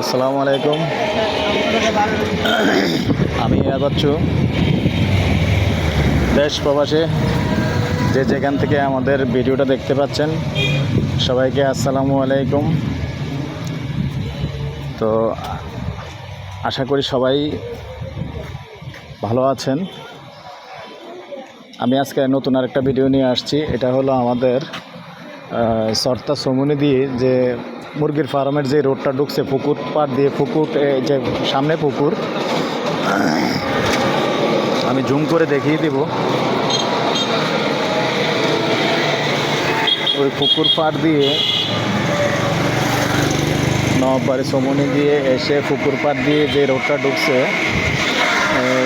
আসসালামু আলাইকুম। আমি বাচ্চু দেশ প্রবাসে যে যেখান থেকে আমাদের ভিডিওটা দেখতে পাচ্ছেন, সবাইকে আসসালামু আলাইকুম। তো আশা করি সবাই ভালো আছেন। আমি আজকে নতুন আরেকটা ভিডিও নিয়ে আসছি। এটা হলো আমাদের সর্তা সমুনি দিয়ে যে মুরগির ফার্মের যে রোডটা ঢুকছে, পুকুর পাড় দিয়ে পুকুর যে সামনে পুকুর, আমি জুম করে দেখিয়ে দিব। ওই পুকুর পাড় দিয়ে নবারে সমনি দিয়ে এসে পুকুর পাড় দিয়ে যে রোডটা ঢুকছে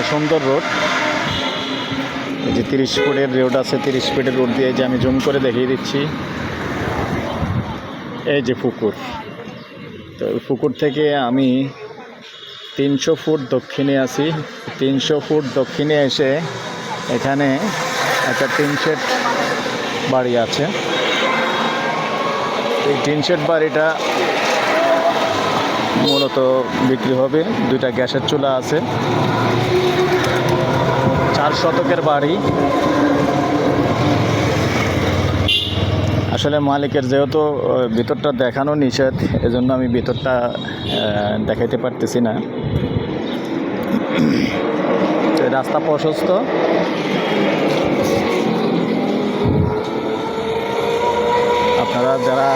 সুন্দর রোড। যে তিরিশ ফুটের রোড আছে, তিরিশ ফুটের রোড দিয়ে যে আমি জুম করে দেখিয়ে দিচ্ছি। এই যে পুকুর। তো পুকুর থেকে আমি তিনশো ফুট দক্ষিণে আছি। তিনশো ফুট দক্ষিণে এসে এখানে একটা টিন শেড বাড়ি আছে। এই টিন শেড বাড়িটা মূলত বিক্রি হবে। দুইটা গ্যাসের চুলা আছে। চার শতকের বাড়ি। আসলে মালিকের যেহেতু ভিতরটা দেখানো নিষেধ, এজন্য আমি ভিতরটা দেখাইতে পারতেছি না। রাস্তা প্রশস্ত আপনারা যারা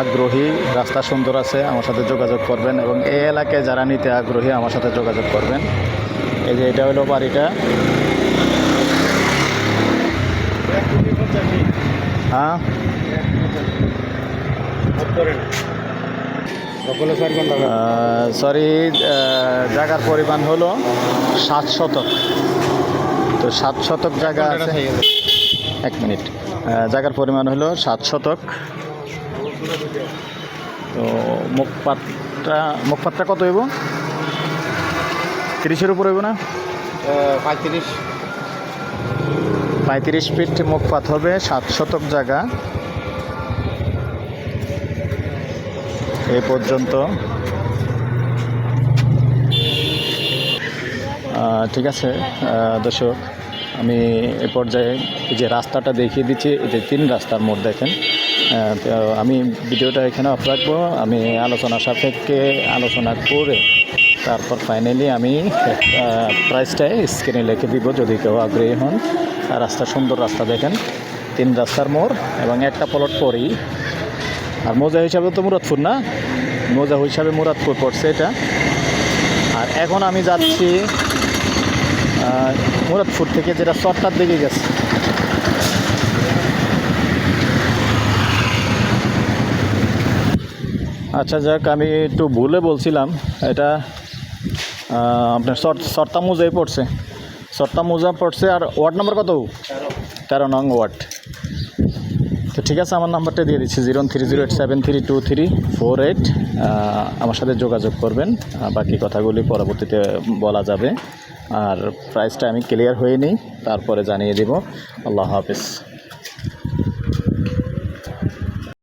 আগ্রহী, রাস্তা সুন্দর আছে, আমার সাথে যোগাযোগ করবেন এবং এই এলাকায় যারা নিতে আগ্রহী, আমার সাথে যোগাযোগ করবেন। এই যে এটা হলো বাড়িটা। হ্যাঁ। সরি জায়গার পরিমাণ হলো সাত শতক। তো সাত শতক জায়গা আছে? এক মিনিট। জায়গার পরিমাণ হলো সাত শতক। তো মুখপাতটা মুখপাতটা কত হইব? তিরিশের উপর হইব না? পঁয়ত্রিশ। পঁয়ত্রিশ ফিট মুখপাত হবে, সাত শতক জায়গা। এ পর্যন্ত। ঠিক আছে দর্শক, আমি এ পর্যায়ে যে রাস্তাটা দেখিয়ে দিচ্ছি, এই যে তিন রাস্তার মোড় দেখেন। আমি ভিডিওটা এখানে অফ রাখব। আমি আলোচনা সাপেক্ষে আলোচনা করে তারপর ফাইনালি আমি প্রাইসটাই স্ক্রিনে লিখে দিব যদি কেউ আগ্রহী হন। রাস্তা সুন্দর রাস্তা দেখেন, তিন রাস্তার মোড় এবং একটা প্লট পরেই। আর মোজা হিসাবে তো মুরাদপুর না? মোজা হিসাবে মুরাদপুর পড়ছে এটা। আর এখন আমি যাচ্ছি মুরাদপুর থেকে যেটা চট্টার দিকে গেছে। আচ্ছা যাক, আমি একটু ভুলে বলছিলাম। এটা আপনার শর্তা মোজাই পড়ছে। শর্তা মোজা পড়ছে, আর ওয়ার্ড নাম্বার কত? তেরো নং ওয়ার্ড। তো ঠিক আছে, আমার নাম্বারটা দিয়ে দিচ্ছি, zero three zero eight seven three two three four eight. আমার সাথে যোগাযোগ করবেন। বাকি কথাগুলি পরবর্তীতে বলা যাবে। আর প্রাইসটা আমি ক্লিয়ার হয়ে নিই, তারপরে জানিয়ে দেব। আল্লাহ হাফিজ।